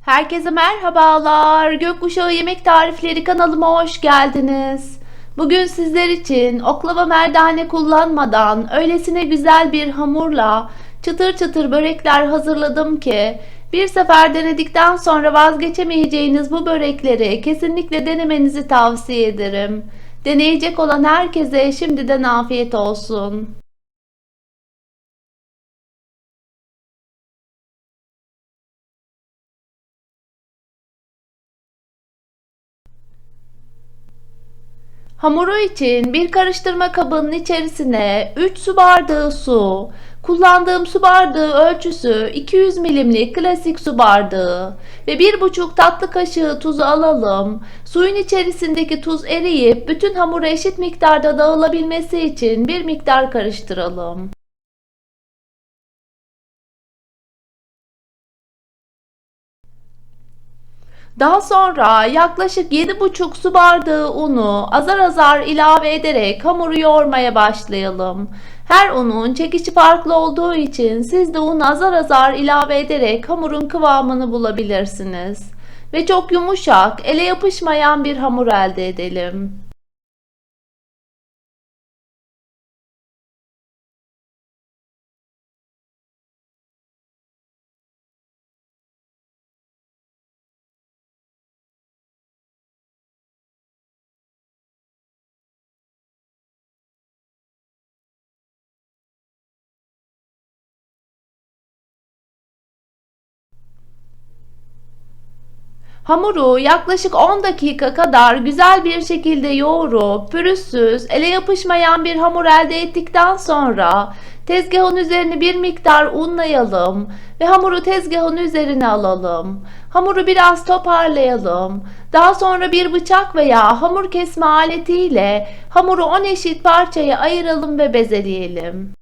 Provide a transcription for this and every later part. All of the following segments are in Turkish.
Herkese merhabalar. Gökkuşağı Yemek Tarifleri kanalıma hoş geldiniz. Bugün sizler için oklava merdane kullanmadan öylesine güzel bir hamurla çıtır çıtır börekler hazırladım ki bir sefer denedikten sonra vazgeçemeyeceğiniz bu börekleri kesinlikle denemenizi tavsiye ederim. Deneyecek olan herkese şimdiden afiyet olsun. Hamuru için bir karıştırma kabının içerisine 3 su bardağı su, kullandığım su bardağı ölçüsü 200 milimlik klasik su bardağı ve 1,5 tatlı kaşığı tuzu alalım. Suyun içerisindeki tuz eriyip bütün hamura eşit miktarda dağılabilmesi için bir miktar karıştıralım. Daha sonra yaklaşık 7,5 su bardağı unu azar azar ilave ederek hamuru yoğurmaya başlayalım. Her unun çekişi farklı olduğu için siz de unu azar azar ilave ederek hamurun kıvamını bulabilirsiniz. Ve çok yumuşak, ele yapışmayan bir hamur elde edelim. Hamuru yaklaşık 10 dakika kadar güzel bir şekilde yoğurup pürüzsüz, ele yapışmayan bir hamur elde ettikten sonra tezgahın üzerine bir miktar unlayalım ve hamuru tezgahın üzerine alalım. Hamuru biraz toparlayalım. Daha sonra bir bıçak veya hamur kesme aletiyle hamuru 10 eşit parçaya ayıralım ve bezeleyelim.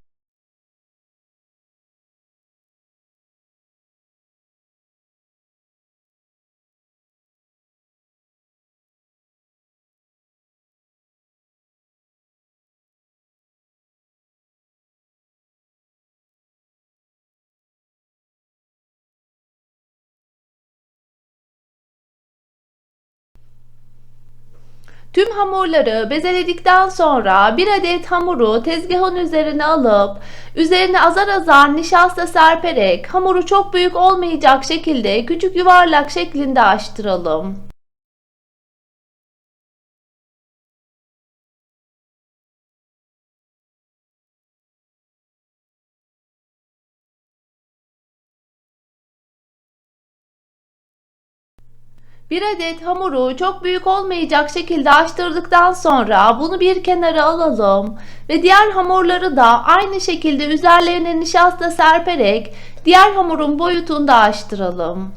Tüm hamurları bezeledikten sonra bir adet hamuru tezgahın üzerine alıp üzerine azar azar nişasta serperek hamuru çok büyük olmayacak şekilde küçük yuvarlak şeklinde açtıralım. Bir adet hamuru çok büyük olmayacak şekilde açtırdıktan sonra bunu bir kenara alalım ve diğer hamurları da aynı şekilde üzerlerine nişasta serperek diğer hamurun boyutunda açtıralım.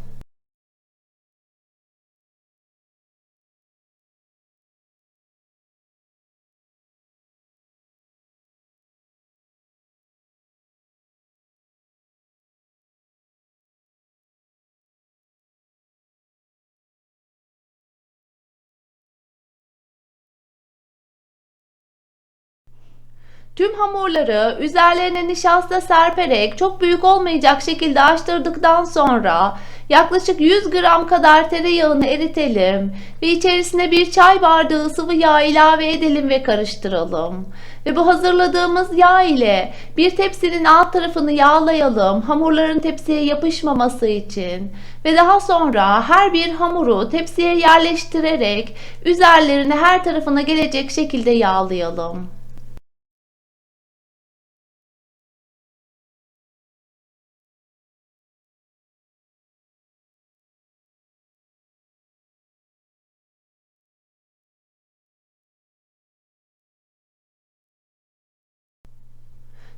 Tüm hamurları üzerlerine nişasta serperek çok büyük olmayacak şekilde açtırdıktan sonra yaklaşık 100 gram kadar tereyağını eritelim ve içerisine bir çay bardağı sıvı yağ ilave edelim ve karıştıralım. Ve bu hazırladığımız yağ ile bir tepsinin alt tarafını yağlayalım hamurların tepsiye yapışmaması için ve daha sonra her bir hamuru tepsiye yerleştirerek üzerlerine her tarafına gelecek şekilde yağlayalım.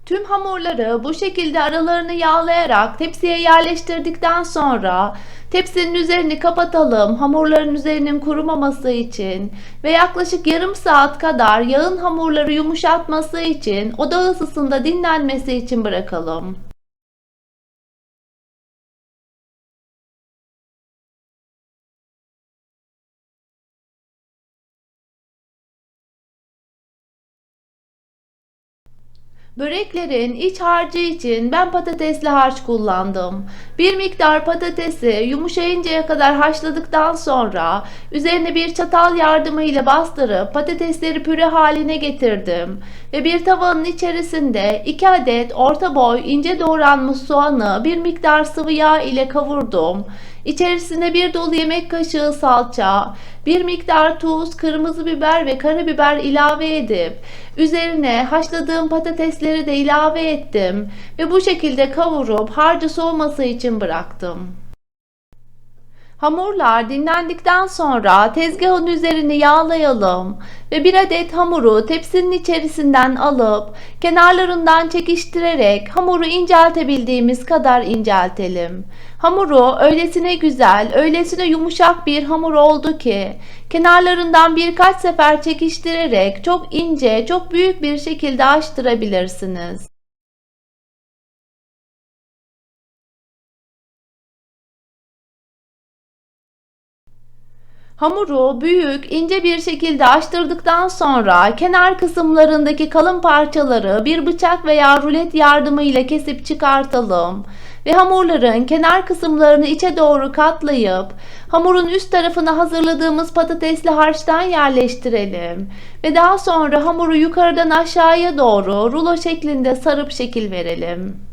Tüm hamurları bu şekilde aralarını yağlayarak tepsiye yerleştirdikten sonra tepsinin üzerini kapatalım hamurların üzerinin kurumaması için ve yaklaşık yarım saat kadar yağın hamurları yumuşatması için oda ısısında dinlenmesi için bırakalım. Böreklerin iç harcı için ben patatesli harç kullandım. Bir miktar patatesi yumuşayıncaya kadar haşladıktan sonra üzerine bir çatal yardımıyla bastırıp patatesleri püre haline getirdim. Ve bir tavanın içerisinde 2 adet orta boy ince doğranmış soğanı bir miktar sıvı yağ ile kavurdum. İçerisine bir dolu yemek kaşığı salça, bir miktar tuz, kırmızı biber ve karabiber ilave edip üzerine haşladığım patatesleri de ilave ettim ve bu şekilde kavurup harcı soğuması için bıraktım. Hamurlar dinlendikten sonra tezgahın üzerini yağlayalım ve bir adet hamuru tepsinin içerisinden alıp kenarlarından çekiştirerek hamuru inceltebildiğimiz kadar inceltelim. Hamuru öylesine güzel, öylesine yumuşak bir hamur oldu ki kenarlarından birkaç sefer çekiştirerek çok ince, çok büyük bir şekilde açtırabilirsiniz. Hamuru büyük, ince bir şekilde açtırdıktan sonra kenar kısımlarındaki kalın parçaları bir bıçak veya rulet yardımıyla kesip çıkartalım ve hamurların kenar kısımlarını içe doğru katlayıp hamurun üst tarafını hazırladığımız patatesli harçtan yerleştirelim ve daha sonra hamuru yukarıdan aşağıya doğru rulo şeklinde sarıp şekil verelim.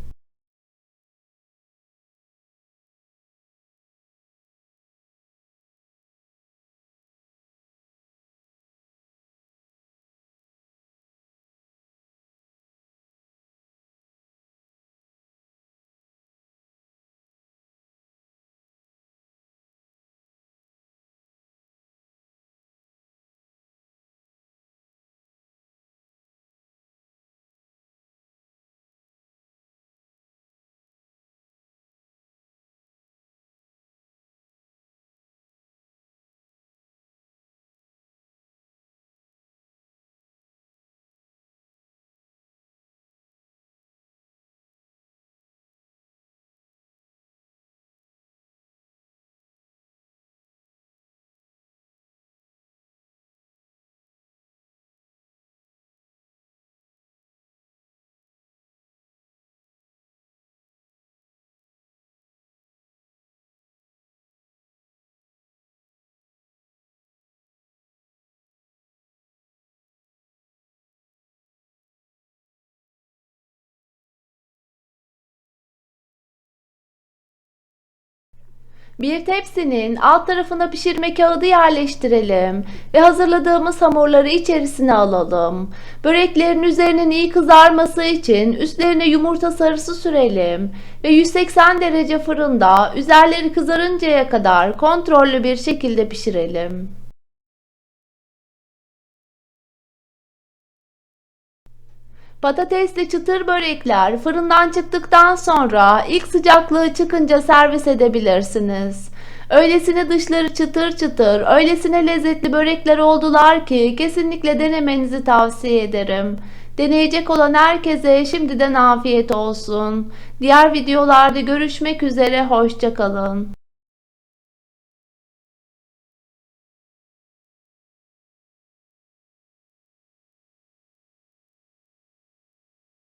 Bir tepsinin alt tarafına pişirme kağıdı yerleştirelim ve hazırladığımız hamurları içerisine alalım. Böreklerin üzerinin iyi kızarması için üstlerine yumurta sarısı sürelim ve 180 derece fırında üzerleri kızarıncaya kadar kontrollü bir şekilde pişirelim. Patatesli çıtır börekler fırından çıktıktan sonra ilk sıcaklığı çıkınca servis edebilirsiniz. Öylesine dışları çıtır çıtır, öylesine lezzetli börekler oldular ki kesinlikle denemenizi tavsiye ederim. Deneyecek olan herkese şimdiden afiyet olsun. Diğer videolarda görüşmek üzere, hoşçakalın.